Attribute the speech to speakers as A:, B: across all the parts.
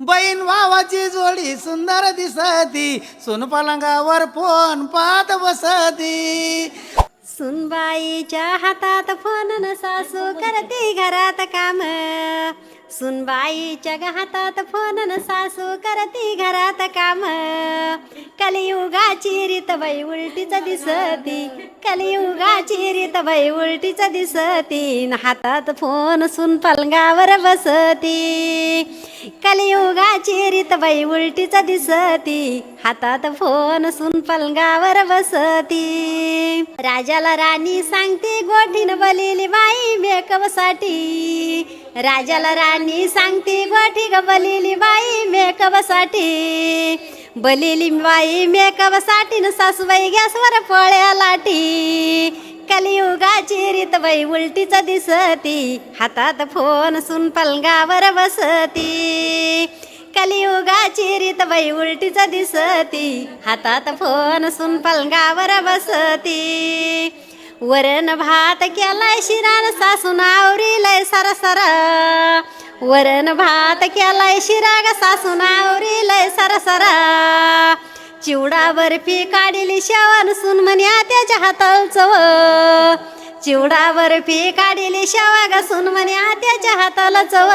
A: बहीण भावाची जोडी सुंदर दिसती. सोन पलंगावर फोन पाहत बसती.
B: सुनबाईच्या हातात फोन न सासू करते घरात काम. सुनबाईच्या ग हातात फोन न सासू करते घरात काम. कलियुगाची रीत बाई उलटीच दिसती. कलियुगाची रीत बाई उलटीच दिसती. हातात फोन सुन पलंगावर बसती. कलियुगाची रीत बाई उलटीच दिसती. हातात फोन सुन पलंगावर बसती. राजाला राणी सांगते गोठीन बलिली बाई मेकअपसाठी राजाला राणी सांगते गोठी ग बलिली बाई मेकअपसाठी. बलिली बाई मेकअपसाठी न सासूबाई गॅसवर पळ्या लाटी. कलियुगाची रीत बाई उलटीच दिसती. हातात फोन सुन पलंगावर बसती. कलियुगाची रीत बाई उलटीच दिसती. हातात फोन सुन पलंगावर बसती. वरण भात केलाय शिरान सासू नावरीलय सर सर वरण भात केलाय शिराग सासू नावरीलय सर सर चिवडा बर्फी काढिली शेवण सुन म्हण्या त्याच्या हाताल चव. चिवडा बर्फी काढिली शेवा ग सुन म्हण्या त्याच्या हाताला चव.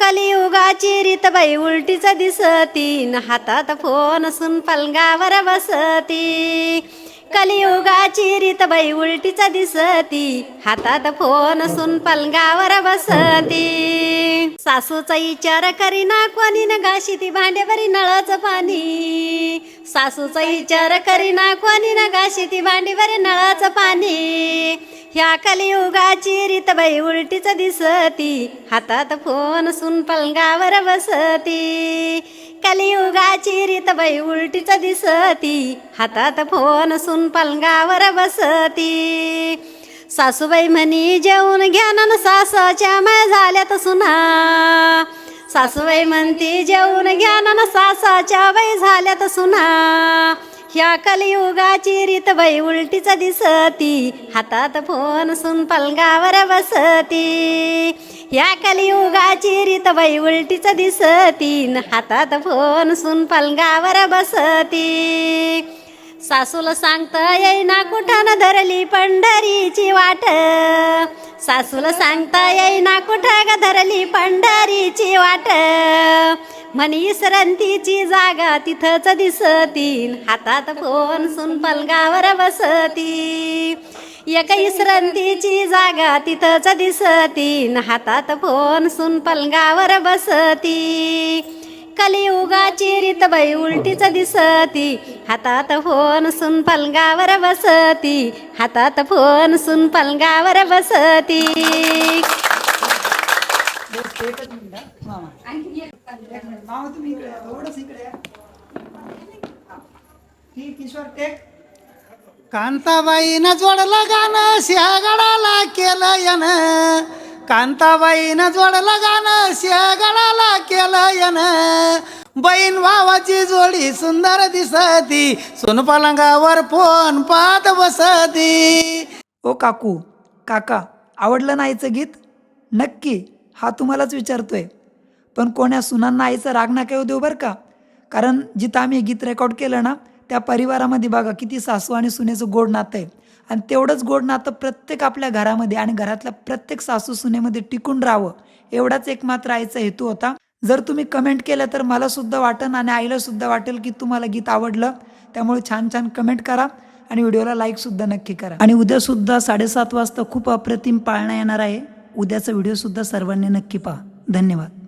B: कलियुगाची रीत बाई उलटीच दिसती न हातात फोन सुन पलंगावर बसती. कलियुगाची रीत बाई उलटीच दिसती. हातात फोन सुन पलंगावर बसती. सासूचा विचार करीना कोणी न गाशी ती भांडेवरी नळाचं पाणी. सासूचा विचार करीना कोणी न गाशी ती भांडेवरी नळाचं पाणी. ह्या कलियुगाची रीत बाई उलटीच दिसती. हातात फोन सुन पलंगावर बसती. कलियुगाची रीत बाई उलटीच दिसती. हातात फोन सुन पलंगावर बसती. सासूबाई म्हणी जेवून घ्या न सासाच्या माय झाल्यात सुना. सासूबाई म्हणती जेवून घ्या न सासाच्या बाई झाल्यात सुना. ह्या कलियुगाची रीत बाई उलटीच दिसती. हातात फोन सुन पलंगावर बसती. ह्या कलियुगाची रीत बाई उलटीच दिसती. न हातात फोन सुन पलंगावर बसती. सासूला सांगता येईना कुठं धरली पंढरीची वाट. सासूला सांगता येईना कुठं धरली पंढरीची वाट. म्हणी इसरंतीची जागा तिथंच दिसतील हातात फोन सुन पलंगावर बसती एक इसरंतीची जागा तिथंच दिसतील हातात फोन सुन पलंगावर बसती कलियुगाची रीत बाई उलटीच दिसती हातात फोन सुन पलंगावर बसती हातात फोन सुन पलंगावर बसती
A: हा, एक मिनिट मामा तुम्ही इकडे या. एवढंच इकडे या. हा. किशोर टेक कांताबाईनं जोडलं गाणं सिंहगडाला केलं यानं कांताबाईनं जोडलं गाणं सिंहगडाला केलं यानं बहीण भावाची जोडी सुंदर दिसती सोन पलंगावर फोन पाहत बसती
C: ओ काकू काका आवडलं ना आईचं गीत नक्की हा तुम्हालाच विचारतोय पण कोण्या सुनांना आईचं राग ना येऊ देऊ बरं का? कारण जिथं आम्ही गीत रेकॉर्ड केलं ना त्या परिवारामध्ये बघा किती सासू आणि सुनेचं गोड नातं आहे. आणि तेवढंच गोड नातं प्रत्येक आपल्या घरामध्ये आणि घरातल्या प्रत्येक सासू सुनेमध्ये टिकून राहावं. एवढाच एक मात्र आईचा हेतू होता. जर तुम्ही कमेंट केलं तर मला सुद्धा वाटेल आणि आईला सुद्धा वाटेल की तुम्हाला गीत आवडलं. त्यामुळे छान छान कमेंट करा आणि व्हिडिओला लाईक सुद्धा नक्की करा. आणि उद्या सुद्धा साडेसात वाजता खूप अप्रतिम पाळणा येणार आहे. उद्याचा व्हिडिओ सुद्धा सर्वांनी नक्की पहा. धन्यवाद.